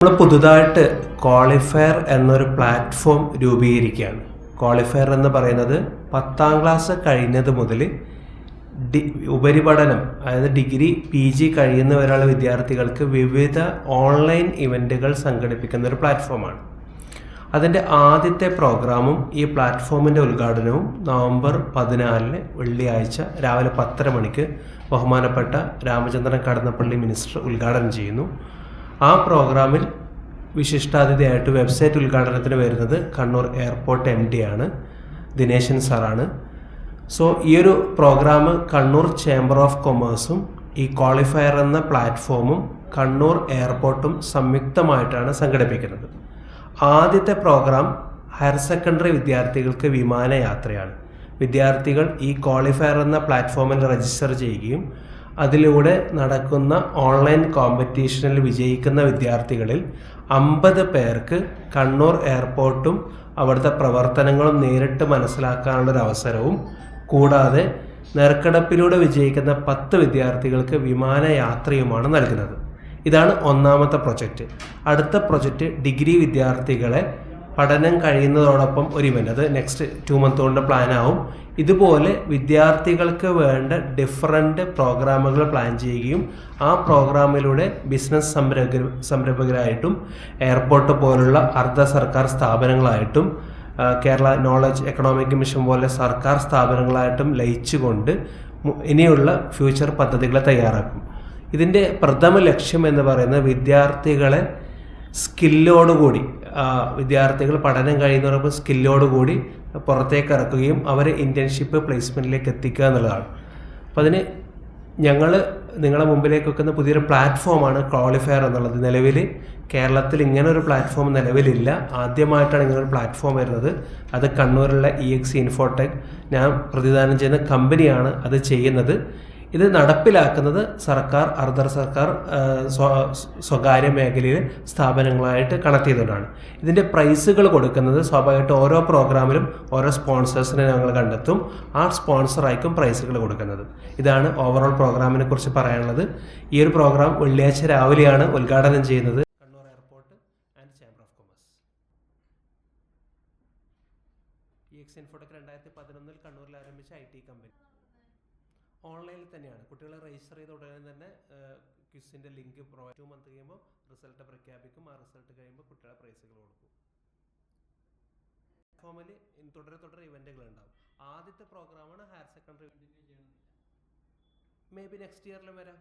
നമ്മൾ പുതുതായിട്ട് ക്വാളിഫയർ എന്നൊരു പ്ലാറ്റ്ഫോം രൂപീകരിക്കുകയാണ്. ക്വാളിഫയർ എന്ന് പറയുന്നത് പത്താം ക്ലാസ് കഴിഞ്ഞത് മുതൽ ഡി ഉപരിപഠനം അതായത് ഡിഗ്രി പി ജി കഴിയുന്നവരുള്ള വിദ്യാർത്ഥികൾക്ക് വിവിധ ഓൺലൈൻ ഇവന്റുകൾ സംഘടിപ്പിക്കുന്ന ഒരു പ്ലാറ്റ്ഫോമാണ് അതിന്റെ ആദ്യത്തെ പ്രോഗ്രാമും ഈ പ്ലാറ്റ്ഫോമിന്റെ ഉദ്ഘാടനവും നവംബർ പതിനാലിന് വെള്ളിയാഴ്ച രാവിലെ പത്തര മണിക്ക് ബഹുമാനപ്പെട്ട രാമചന്ദ്രൻ കടന്നപ്പള്ളി മിനിസ്റ്റർ ഉദ്ഘാടനം ചെയ്യുന്നു. ആ പ്രോഗ്രാമിൽ വിശിഷ്ടാതിഥിയായിട്ട് വെബ്സൈറ്റ് ഉദ്ഘാടനത്തിന് വരുന്നത് കണ്ണൂർ എയർപോർട്ട് എം ഡി ആണ് ദിനേശൻ സാറാണ്. സോ ഈ ഒരു പ്രോഗ്രാം കണ്ണൂർ ചേംബർ ഓഫ് കൊമേഴ്സും ഈ ക്വാളിഫയർ എന്ന പ്ലാറ്റ്ഫോമും കണ്ണൂർ എയർപോർട്ടും സംയുക്തമായിട്ടാണ് സംഘടിപ്പിക്കുന്നത്. ആദ്യത്തെ പ്രോഗ്രാം ഹയർ സെക്കൻഡറി വിദ്യാർത്ഥികൾക്ക് വിമാനയാത്രയാണ്. വിദ്യാർത്ഥികൾ ഈ ക്വാളിഫയർ എന്ന പ്ലാറ്റ്ഫോമിൽ രജിസ്റ്റർ ചെയ്യുകയും അതിലൂടെ നടക്കുന്ന ഓൺലൈൻ കോമ്പറ്റീഷനിൽ വിജയിക്കുന്ന വിദ്യാർത്ഥികളിൽ അമ്പത് പേർക്ക് കണ്ണൂർ എയർപോർട്ടും അവിടുത്തെ പ്രവർത്തനങ്ങളും നേരിട്ട് മനസ്സിലാക്കാനുള്ളൊരു അവസരവും കൂടാതെ നെറുക്കെടുപ്പിലൂടെ വിജയിക്കുന്ന പത്ത് വിദ്യാർത്ഥികൾക്ക് വിമാനയാത്രയുമാണ് നൽകുന്നത്. ഇതാണ് ഒന്നാമത്തെ പ്രൊജക്റ്റ്. അടുത്ത പ്രൊജക്റ്റ് ഡിഗ്രി വിദ്യാർത്ഥികളെ പഠനം കഴിയുന്നതോടൊപ്പം ഒരു ഇവന്റ് അത് നെക്സ്റ്റ് ടു മന്ത് കൊണ്ട് പ്ലാൻ ആവും. ഇതുപോലെ വിദ്യാർത്ഥികൾക്ക് വേണ്ട ഡിഫറന്റ് പ്രോഗ്രാമുകൾ പ്ലാൻ ചെയ്യുകയും ആ പ്രോഗ്രാമിലൂടെ ബിസിനസ് സംരംഭ സംരംഭകരായിട്ടും എയർപോർട്ട് പോലുള്ള അർദ്ധ സർക്കാർ സ്ഥാപനങ്ങളായിട്ടും കേരള നോളജ് എക്കണോമിക് മിഷൻ പോലെ സർക്കാർ സ്ഥാപനങ്ങളായിട്ടും ലയിച്ചുകൊണ്ട് ഇനിയുള്ള ഫ്യൂച്ചർ പദ്ധതികളെ തയ്യാറാക്കും. ഇതിന്റെ പ്രഥമ ലക്ഷ്യം എന്ന് പറയുന്നത് വിദ്യാർത്ഥികളെ സ്കില്ലോടുകൂടി വിദ്യാർത്ഥികൾ പഠനം കഴിയുന്നവരൊപ്പം സ്കില്ലോടുകൂടി പുറത്തേക്ക് ഇറക്കുകയും അവരെ ഇന്റേൺഷിപ്പ് പ്ലേസ്മെന്റിലേക്ക് എത്തിക്കുക എന്നുള്ളതാണ്. അപ്പോൾ അതിന് ഞങ്ങൾ നിങ്ങളുടെ മുമ്പിലേക്ക് വെക്കുന്ന പുതിയൊരു പ്ലാറ്റ്ഫോമാണ് ക്വാളിഫയർ എന്നുള്ളത്. നിലവിൽ കേരളത്തിൽ ഇങ്ങനെ ഒരു പ്ലാറ്റ്ഫോം നിലവിലില്ല. ആദ്യമായിട്ടാണ് ഇങ്ങനെ ഒരു പ്ലാറ്റ്ഫോം വരുന്നത്. അത് കണ്ണൂരിലുള്ള ഇ എക്സ് ഇൻഫോടെക് ഞാൻ പ്രതിദാനം ചെയ്യുന്ന കമ്പനിയാണ് അത് ചെയ്യുന്നത്. ഇത് നടപ്പിലാക്കുന്നത് സർക്കാർ അർദ്ധ സർക്കാർ സ്വ- സ്വകാര്യ മേഖലയിലെ സ്ഥാപനങ്ങളായിട്ട് കണക്ട് ചെയ്തുകൊണ്ടാണ്. ഇതിന്റെ പ്രൈസുകൾ കൊടുക്കുന്നത് സ്വാഭാവികമായിട്ട് ഓരോ പ്രോഗ്രാമിലും ഓരോ സ്പോൺസേഴ്സിനെ ഞങ്ങൾ കണ്ടെത്തും. ആ സ്പോൺസറായിരിക്കും പ്രൈസുകൾ കൊടുക്കുന്നത്. ഇതാണ് ഓവറോൾ പ്രോഗ്രാമിനെ കുറിച്ച് പറയാനുള്ളത്. ഈ ഒരു പ്രോഗ്രാം വെള്ളിയാഴ്ച രാവിലെയാണ് ഉദ്ഘാടനം ചെയ്യുന്നത്. ഇ എക്സ് ഇൻഫോടെക് രണ്ടായിരത്തി പതിനൊന്നിൽ കണ്ണൂരിൽ ആരംഭിച്ച ഐ ടി കമ്പനി ഓൺലൈനിൽ തന്നെയാണ്. കുട്ടികളെ രജിസ്റ്റർ ചെയ്ത ഉടനെ തന്നെ ക്വിസിന്റെ ലിങ്ക് പ്രൊവൈഡ് ടു മന്ത് കഴിയുമ്പോൾ റിസൾട്ട് പ്രഖ്യാപിക്കും. ആ റിസൾട്ട് കഴിയുമ്പോൾ കുട്ടികളെ പ്രൈസുകൾ കൊടുക്കും. ഫോമിൽ തുടരെ തുടരെ ഇവന്റുകൾ ഉണ്ടാവും. ആദ്യത്തെ പ്രോഗ്രാമാണ് higher secondary may be next ഇയറിൽ വരാം.